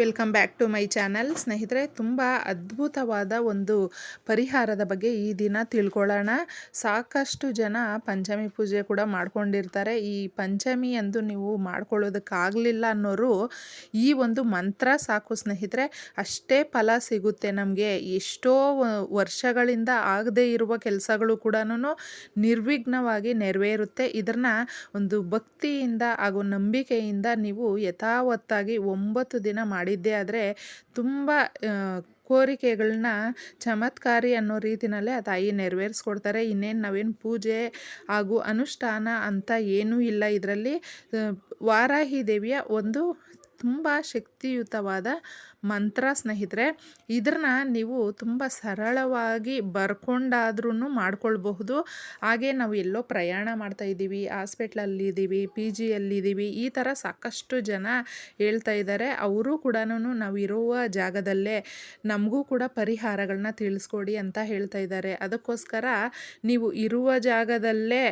Welcome back to my channel ಸ್ನೇಹಿತರೆ, ತುಂಬ ಅದ್ಭುತವಾದ ಒಂದು ಪರಿಹಾರದ ಬಗ್ಗೆ ಈ ದಿನ ತಿಳ್ಕೊಳ್ಳೋಣ. ಸಾಕಷ್ಟು ಜನ ಪಂಚಮಿ ಪೂಜೆ ಕೂಡ ಮಾಡ್ಕೊಂಡಿರ್ತಾರೆ. ಈ ಪಂಚಮಿ ಎಂದು ನೀವು ಮಾಡ್ಕೊಳ್ಳೋದಕ್ಕಾಗಲಿಲ್ಲ ಅನ್ನೋರು ಈ ಒಂದು ಮಂತ್ರ ಸಾಕು ಸ್ನೇಹಿತರೆ. ಅಷ್ಟೇ ಫಲ ಸಿಗುತ್ತೆ ನಮಗೆ. ಎಷ್ಟೋ ವರ್ಷಗಳಿಂದ ಆಗದೇ ಇರುವ ಕೆಲಸಗಳು ಕೂಡ ನಿರ್ವಿಘ್ನವಾಗಿ ನೆರವೇರುತ್ತೆ. ಇದನ್ನು ಒಂದು ಭಕ್ತಿಯಿಂದ ಹಾಗೂ ನಂಬಿಕೆಯಿಂದ ನೀವು ಯಥಾವತ್ತಾಗಿ ಒಂಬತ್ತು ದಿನ ಮಾಡಿದ್ದೇ ಆದರೆ ತುಂಬ ಕೋರಿಕೆಗಳನ್ನ ಚಮತ್ಕಾರಿ ಅನ್ನೋ ರೀತಿಯಲ್ಲೇ ಆ ತಾಯಿ ನೆರವೇರಿಸ್ಕೊಡ್ತಾರೆ. ಇನ್ನೇನು ನಾವೇನು ಪೂಜೆ ಹಾಗೂ ಅನುಷ್ಠಾನ ಅಂತ ಏನೂ ಇಲ್ಲ ಇದರಲ್ಲಿ. ವಾರಾಹಿ ದೇವಿಯ ಒಂದು ತುಂಬ ಶಕ್ತಿಯುತವಾದ ಮಂತ್ರ ಸ್ನೇಹಿತರೆ ಇದನ್ನ ನೀವು ತುಂಬ ಸರಳವಾಗಿ ಬರ್ಕೊಂಡಾದ್ರೂ ಮಾಡ್ಕೊಳ್ಬಹುದು. ಹಾಗೆ ನಾವು ಎಲ್ಲೋ ಪ್ರಯಾಣ ಮಾಡ್ತಾ ಇದ್ದೀವಿ ಹಾಸ್ಪಿಟ್ಲಲ್ಲಿದ್ದೀವಿ ಪಿ ಜಿಯಲ್ಲಿದ್ದೀವಿ ಈ ಥರ ಸಾಕಷ್ಟು ಜನ ಹೇಳ್ತಾ ಇದ್ದಾರೆ. ಅವರು ಕೂಡ ನಾವು ಇರುವ ಜಾಗದಲ್ಲೇ ನಮಗೂ ಕೂಡ ಪರಿಹಾರಗಳನ್ನ ತಿಳಿಸ್ಕೊಡಿ ಅಂತ ಹೇಳ್ತಾ ಇದ್ದಾರೆ. ಅದಕ್ಕೋಸ್ಕರ ನೀವು ಇರುವ ಜಾಗದಲ್ಲೇ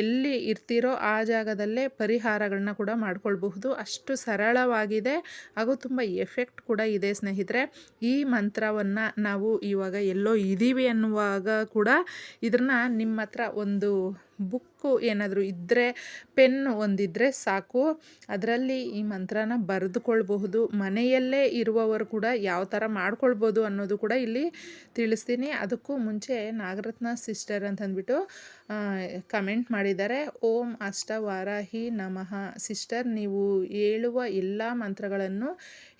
ಎಲ್ಲಿ ಇರ್ತೀರೋ ಆ ಜಾಗದಲ್ಲೇ ಪರಿಹಾರಗಳನ್ನ ಕೂಡ ಮಾಡ್ಕೊಳ್ಬಹುದು. ಅಷ್ಟು ಸರಳವಾಗಿದೆ. ಹಾಗೂ ತುಂಬ ಎಫೆಕ್ಟ್ ಕೂಡ ಇದೆ ಸ್ನೇಹಿತರೆ, ಈ ಮಂತ್ರವನ್ನು ನಾವು ಇವಾಗ ಎಲ್ಲೋ ಇದ್ದೀವಿ ಅನ್ನುವಾಗ ಕೂಡ ಇದನ್ನು ನಿಮ್ಮ ಹತ್ರ ಒಂದು ಬುಕ್ಕು ಏನಾದರೂ ಇದ್ದರೆ ಪೆನ್ನು ಒಂದಿದ್ದರೆ ಸಾಕು. ಅದರಲ್ಲಿ ಈ ಮಂತ್ರನ ಬರೆದುಕೊಳ್ಬಹುದು. ಮನೆಯಲ್ಲೇ ಇರುವವರು ಕೂಡ ಯಾವ ಥರ ಮಾಡ್ಕೊಳ್ಬೋದು ಅನ್ನೋದು ಕೂಡ ಇಲ್ಲಿ ತಿಳಿಸ್ತೀನಿ. ಅದಕ್ಕೂ ಮುಂಚೆ ನಾಗರತ್ನ ಸಿಸ್ಟರ್ ಅಂತಂದ್ಬಿಟ್ಟು ಕಮೆಂಟ್ ಮಾಡಿದ್ದಾರೆ. ಓಂ ಅಷ್ಟವಾರಾಹಿ ನಮಃ. ಸಿಸ್ಟರ್, ನೀವು ಹೇಳುವ ಎಲ್ಲ ಮಂತ್ರಗಳನ್ನು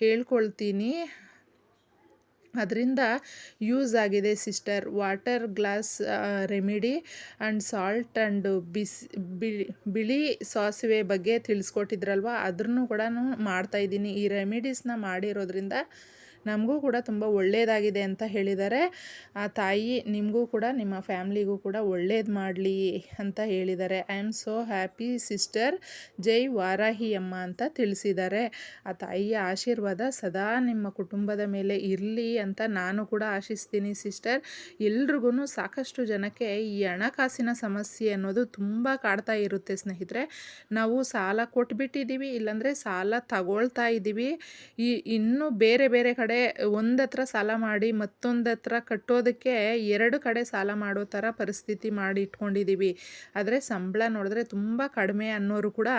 ಹೇಳ್ಕೊಳ್ತೀನಿ. ಅದರಿಂದ ಯೂಸ್ ಆಗಿದೆ sister water glass remedy and salt and ಬಿಸಿ ಬಿಳಿ ಸಾಸಿವೆ ಬಗ್ಗೆ ತಿಳಿಸ್ಕೊಟ್ಟಿದ್ರಲ್ವ? ಅದನ್ನು ಕೂಡ ಮಾಡ್ತಾಯಿದ್ದೀನಿ ಈ ರೆಮಿಡೀಸ್ನ ಮಾಡಿರೋದ್ರಿಂದ ನಮಗೂ ಕೂಡ ತುಂಬ ಒಳ್ಳೆಯದಾಗಿದೆ ಅಂತ ಹೇಳಿದ್ದಾರೆ. ಆ ತಾಯಿ ನಿಮಗೂ ಕೂಡ, ನಿಮ್ಮ ಫ್ಯಾಮ್ಲಿಗೂ ಕೂಡ ಒಳ್ಳೇದು ಮಾಡಲಿ ಅಂತ ಹೇಳಿದ್ದಾರೆ. I am so happy sister ಜೈ ವಾರಾಹಿ ಅಮ್ಮ ಅಂತ ತಿಳಿಸಿದ್ದಾರೆ. ಆ ತಾಯಿಯ ಆಶೀರ್ವಾದ ಸದಾ ನಿಮ್ಮ ಕುಟುಂಬದ ಮೇಲೆ ಇರಲಿ ಅಂತ ನಾನು ಕೂಡ ಆಶಿಸ್ತೀನಿ ಸಿಸ್ಟರ್. ಎಲ್ರಿಗೂ ಸಾಕಷ್ಟು ಜನಕ್ಕೆ ಈ ಹಣಕಾಸಿನ ಸಮಸ್ಯೆ ಅನ್ನೋದು ತುಂಬ ಕಾಡ್ತಾ ಇರುತ್ತೆ ಸ್ನೇಹಿತರೆ. ನಾವು ಸಾಲ ಕೊಟ್ಬಿಟ್ಟಿದ್ದೀವಿ, ಇಲ್ಲಾಂದರೆ ಸಾಲ ತಗೊಳ್ತಾ ಇದ್ದೀವಿ. ಈ ಇನ್ನೂ ಬೇರೆ ಬೇರೆ ಕಡೆ ಕಡೆ ಒಂದತ್ರ ಸಾಲ ಮಾಡಿ ಮತ್ತೊಂದತ್ರ ಕಟ್ಟೋದಕ್ಕೆ ಎರಡು ಕಡೆ ಸಾಲ ಮಾಡೋ ಥರ ಪರಿಸ್ಥಿತಿ ಮಾಡಿ ಇಟ್ಕೊಂಡಿದ್ದೀವಿ. ಆದರೆ ಸಂಬಳ ನೋಡಿದ್ರೆ ತುಂಬ ಕಡಿಮೆ ಅನ್ನೋರು ಕೂಡ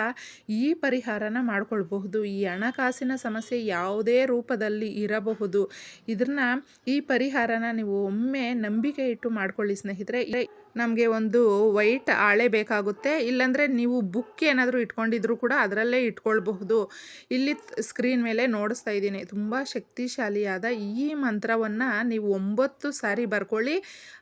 ಈ ಪರಿಹಾರನ ಮಾಡ್ಕೊಳ್ಬಹುದು. ಈ ಹಣಕಾಸಿನ ಸಮಸ್ಯೆ ಯಾವುದೇ ರೂಪದಲ್ಲಿ ಇರಬಹುದು. ಇದನ್ನ ಈ ಪರಿಹಾರನ ನೀವು ಒಮ್ಮೆ ನಂಬಿಕೆ ಇಟ್ಟು ಮಾಡ್ಕೊಳ್ಳಿ ಸ್ನೇಹಿತರೆ. ನಮಗೆ ಒಂದು ವೈಟ್ ಹಾಳೆ ಬೇಕಾಗುತ್ತೆ. ಇಲ್ಲಾಂದರೆ ನೀವು ಬುಕ್ ಏನಾದರೂ ಇಟ್ಕೊಂಡಿದ್ರು ಕೂಡ ಅದರಲ್ಲೇ ಇಟ್ಕೊಳ್ಬಹುದು. ಇಲ್ಲಿ ಸ್ಕ್ರೀನ್ ಮೇಲೆ ನೋಡಿಸ್ತಾ ಇದ್ದೀನಿ. ತುಂಬ ಶಕ್ತಿಶಾಲಿಯಾದ ಈ ಮಂತ್ರವನ್ನು ನೀವು ಒಂಬತ್ತು ಸಾರಿ ಬರ್ಕೊಳ್ಳಿ.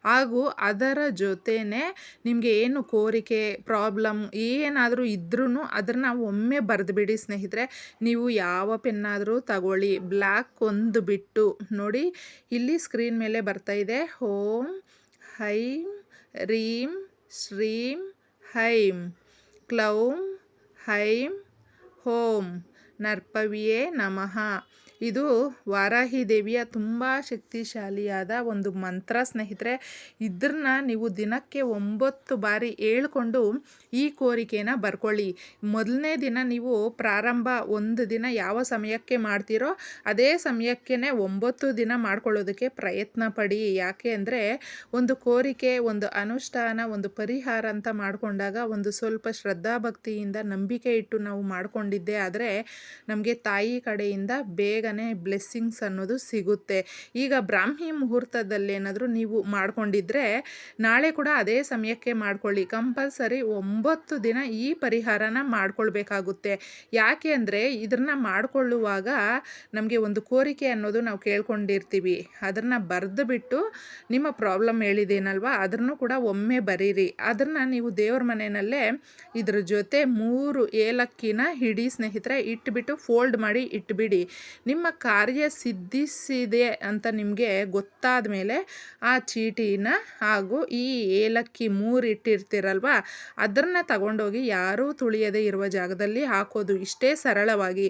ಹಾಗೂ ಅದರ ಜೊತೆನೇ ನಿಮಗೆ ಏನು ಕೋರಿಕೆ, ಪ್ರಾಬ್ಲಮ್ ಏನಾದರೂ ಇದ್ರೂ ಅದನ್ನು ಒಮ್ಮೆ ಬರೆದುಬಿಡಿ ಸ್ನೇಹಿತರೆ. ನೀವು ಯಾವ ಪೆನ್ನಾದರೂ ತಗೊಳ್ಳಿ. ಬ್ಲ್ಯಾಕ್ ಒಂದು ಬಿಟ್ಟು. ನೋಡಿ, ಇಲ್ಲಿ ಸ್ಕ್ರೀನ್ ಮೇಲೆ ಬರ್ತಾ ಇದೆ. ಹೋಮ್ ಹೈಮ್ ರೀಂ ಶ್ರೀಂ ಹೈಂ ಕ್ಲೌಂ ಹೈಂ ಹೋಂ ನರ್ಪವಿಯೇ ನಮಃ ಇದು ವಾರಾಹಿ ದೇವಿಯ ತುಂಬ ಶಕ್ತಿಶಾಲಿಯಾದ ಒಂದು ಮಂತ್ರ ಸ್ನೇಹಿತರೆ. ಇದನ್ನ ನೀವು ದಿನಕ್ಕೆ ಒಂಬತ್ತು ಬಾರಿ ಹೇಳ್ಕೊಂಡು ಈ ಕೋರಿಕೆನ ಬರ್ಕೊಳ್ಳಿ. ಮೊದಲನೇ ದಿನ ನೀವು ಪ್ರಾರಂಭ ಒಂದು ದಿನ ಯಾವ ಸಮಯಕ್ಕೆ ಮಾಡ್ತೀರೋ ಅದೇ ಸಮಯಕ್ಕೆ ಒಂಬತ್ತು ದಿನ ಮಾಡ್ಕೊಳ್ಳೋದಕ್ಕೆ ಪ್ರಯತ್ನ ಪಡಿ. ಯಾಕೆ ಅಂದರೆ ಒಂದು ಕೋರಿಕೆ, ಒಂದು ಅನುಷ್ಠಾನ, ಒಂದು ಪರಿಹಾರ ಅಂತ ಮಾಡಿಕೊಂಡಾಗ ಒಂದು ಸ್ವಲ್ಪ ಶ್ರದ್ಧಾಭಕ್ತಿಯಿಂದ ನಂಬಿಕೆ ಇಟ್ಟು ನಾವು ಮಾಡಿಕೊಂಡಿದ್ದೆ ಆದರೆ ನಮಗೆ ತಾಯಿ ಕಡೆಯಿಂದ ಬೇಗ ಬ್ಲೆಸ್ಸಿಂಗ್ಸ್ ಅನ್ನೋದು ಸಿಗುತ್ತೆ. ಈಗ ಬ್ರಾಹ್ಮಿ ಮುಹೂರ್ತದಲ್ಲಿ ಏನಾದರೂ ನೀವು ಮಾಡ್ಕೊಂಡಿದ್ರೆ ನಾಳೆ ಕೂಡ ಅದೇ ಸಮಯಕ್ಕೆ ಮಾಡ್ಕೊಳ್ಳಿ. ಕಂಪಲ್ಸರಿ ಒಂಬತ್ತು ದಿನ ಈ ಪರಿಹಾರನ ಮಾಡ್ಕೊಳ್ಬೇಕಾಗುತ್ತೆ. ಯಾಕೆ ಅಂದರೆ ಇದನ್ನು ಮಾಡಿಕೊಳ್ಳುವಾಗ ನಮಗೆ ಒಂದು ಕೋರಿಕೆ ಅನ್ನೋದು ನಾವು ಕೇಳ್ಕೊಂಡಿರ್ತೀವಿ. ಅದನ್ನು ಬರೆದು ಬಿಟ್ಟು ನಿಮ್ಮ ಪ್ರಾಬ್ಲಮ್ ಹೇಳಿದೇನಲ್ವ? ಅದನ್ನು ಕೂಡ ಒಮ್ಮೆ ಬರೀರಿ. ಅದನ್ನು ನೀವು ದೇವ್ರ ಮನೆಯಲ್ಲೇ ಇದ್ರ ಜೊತೆ ಮೂರು ಏಲಕ್ಕಿನ ಹಿಡಿ ಸ್ನೇಹಿತರೆ ಇಟ್ಬಿಟ್ಟು ಫೋಲ್ಡ್ ಮಾಡಿ ಇಟ್ಬಿಡಿ. ನಿಮ್ಮ ಕಾರ್ಯ ಸಿದ್ಧಿಸಿದೆ ಅಂತ ನಿಮಗೆ ಗೊತ್ತಾದ ಮೇಲೆ ಆ ಚೀಟಿನ ಹಾಗೂ ಈ ಏಲಕ್ಕಿ ಮೂರು ಇಟ್ಟಿರ್ತೀರಲ್ವ ಅದನ್ನ ತಗೊಂಡೋಗಿ ಯಾರೂ ತುಳಿಯದೇ ಇರುವ ಜಾಗದಲ್ಲಿ ಹಾಕೋದು ಇಷ್ಟೇ ಸರಳವಾಗಿ.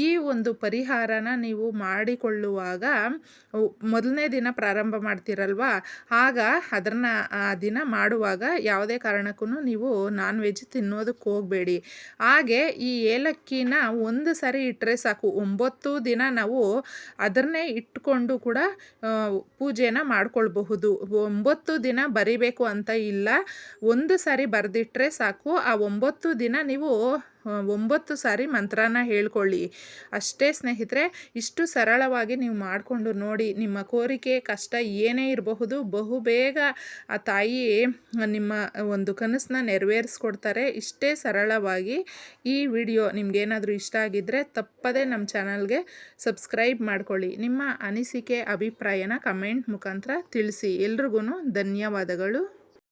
ಈ ಒಂದು ಪರಿಹಾರನ ನೀವು ಮಾಡಿಕೊಳ್ಳುವಾಗ ಮೊದಲನೇ ದಿನ ಪ್ರಾರಂಭ ಮಾಡ್ತೀರಲ್ವ, ಆಗ ಅದನ್ನು ಆ ದಿನ ಮಾಡುವಾಗ ಯಾವುದೇ ಕಾರಣಕ್ಕೂ ನೀವು ನಾನ್ ವೆಜ್ ತಿನ್ನೋದಕ್ಕೆ ಹೋಗಬೇಡಿ. ಹಾಗೆ ಈ ಏಲಕ್ಕಿನ ಒಂದು ಸರಿ ಇಟ್ಟರೆ ಸಾಕು, ಒಂಬತ್ತು ದಿನ ನಾವು ಅದನ್ನೇ ಇಟ್ಕೊಂಡು ಕೂಡ ಪೂಜೆನ ಮಾಡ್ಕೊಳ್ಬಹುದು. ಒಂಬತ್ತು ದಿನ ಬರಿಬೇಕು ಅಂತ ಇಲ್ಲ. ಒಂದು ಸಾರಿ ಬರೆದಿಟ್ರೆ ಸಾಕು. ಆ ಒಂಬತ್ತು ದಿನ ನೀವು ಒಂಬತ್ತು ಸಾರಿ ಮಂತ್ರನ ಹೇಳ್ಕೊಳ್ಳಿ. ಅಷ್ಟೇ ಸ್ನೇಹಿತರೆ, ಇಷ್ಟು ಸರಳವಾಗಿ ನೀವು ಮಾಡಿಕೊಂಡು ನೋಡಿ, ನಿಮ್ಮ ಕೋರಿಕೆ, ಕಷ್ಟ ಏನೇ ಇರಬಹುದು, ಬಹುಬೇಗ ಆ ತಾಯಿ ನಿಮ್ಮ ಒಂದು ಕನಸನ್ನ ನೆರವೇರಿಸ್ಕೊಡ್ತಾರೆ. ಇಷ್ಟೇ ಸರಳವಾಗಿ ಈ ವಿಡಿಯೋ ನಿಮಗೇನಾದರೂ ಇಷ್ಟ ಆಗಿದ್ದರೆ ತಪ್ಪದೇ ನಮ್ಮ ಚಾನಲ್ಗೆ ಸಬ್ಸ್ಕ್ರೈಬ್ ಮಾಡ್ಕೊಳ್ಳಿ. ನಿಮ್ಮ ಅನಿಸಿಕೆ, ಅಭಿಪ್ರಾಯನ ಕಮೆಂಟ್ ಮುಖಾಂತರ ತಿಳಿಸಿ. ಎಲ್ರಿಗೂ ಧನ್ಯವಾದಗಳು.